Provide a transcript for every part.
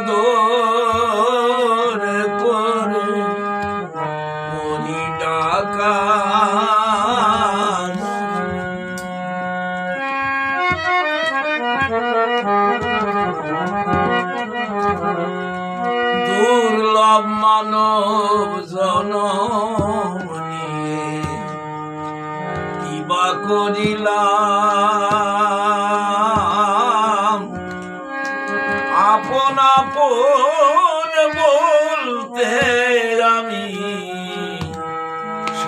আদর করে মরি ডাকা দুর্লভ মানব জনম কিবা করিলাম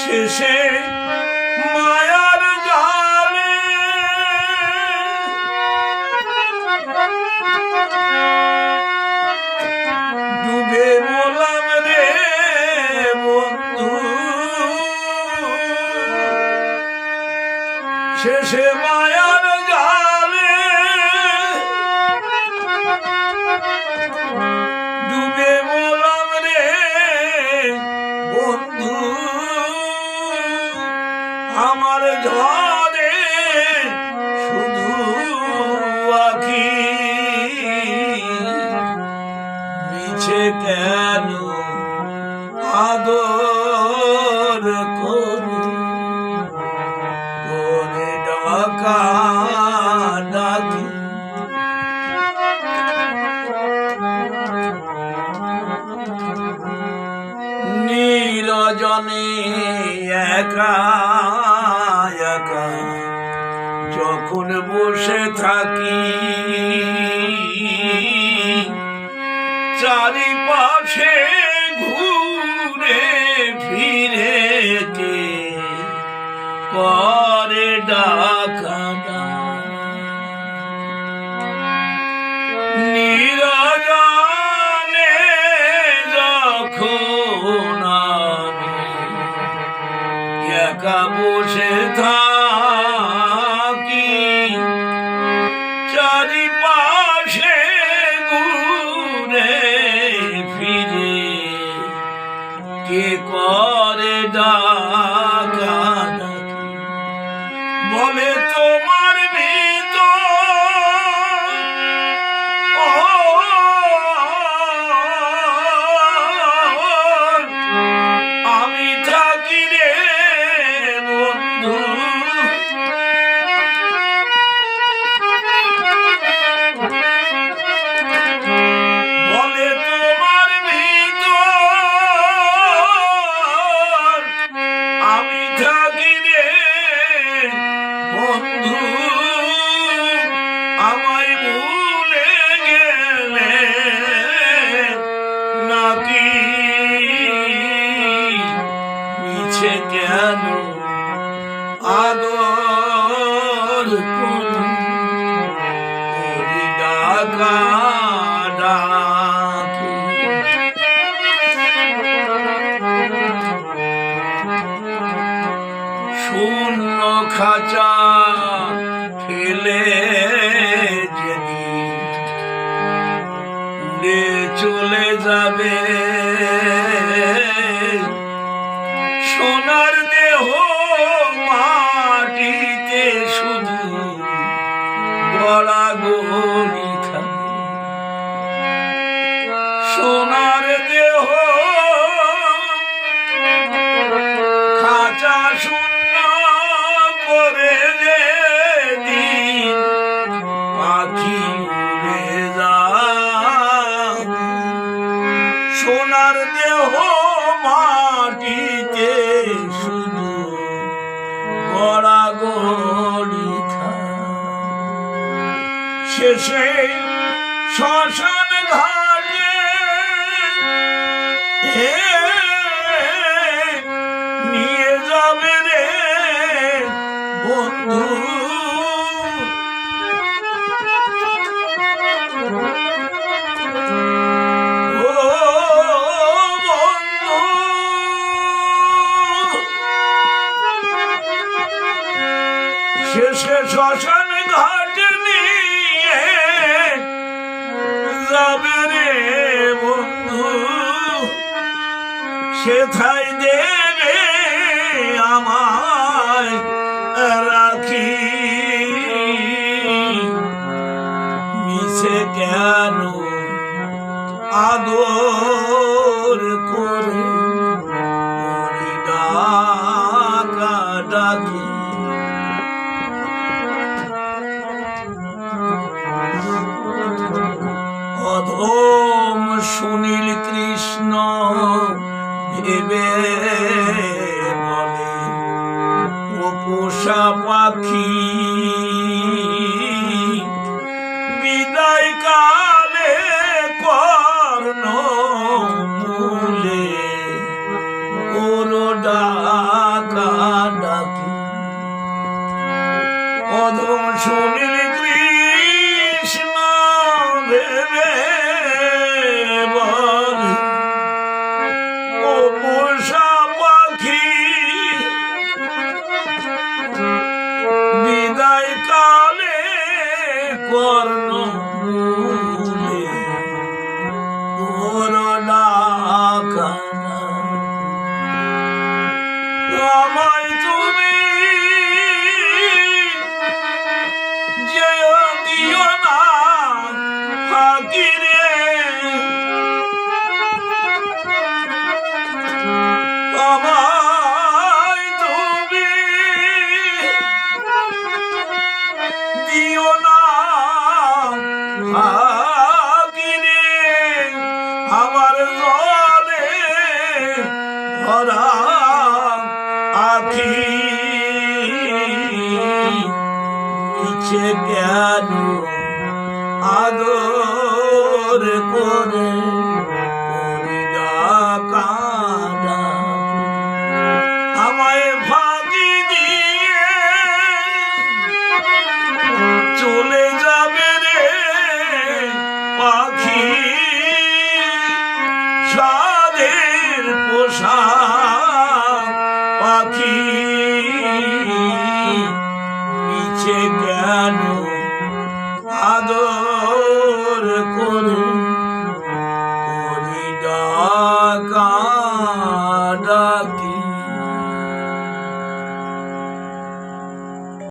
শেষে মায়ার জালে ডুবে মোলাম রে বন্ধু। শেষে মায়ার আমার ঝরে শুধু আখি মিছে কেন আদর করি করে ডাকা ডাকি? নিরজনে একা যখন বসে থাকি চারিপাশে ঘুরে ফিরে করে ডাকা চারিপাশে ঘুরে ফিরে কে করে ডাকা খাঁচা ফেলে যেদিন উড়ে চলে যাবে। সোনার দেহ মাটিতে শুধু গড়া গড়ি সোনার দেহ খাঁচা শূন্য করে পাখি সোনার দেহ মাটিতে শুধু শেষে শশা বন্ধু শেষে শ্মশান ঘাট নিয়ে যাবে রে বন্ধু। সেথায় দেবে আদর করে ডাকা ডাকি অধম সুনীল কৃষ্ণ ভেবে বলে পোষা পাখি আমায় তুমি না ফাঁকি আমার কেন আদর করি? আমায়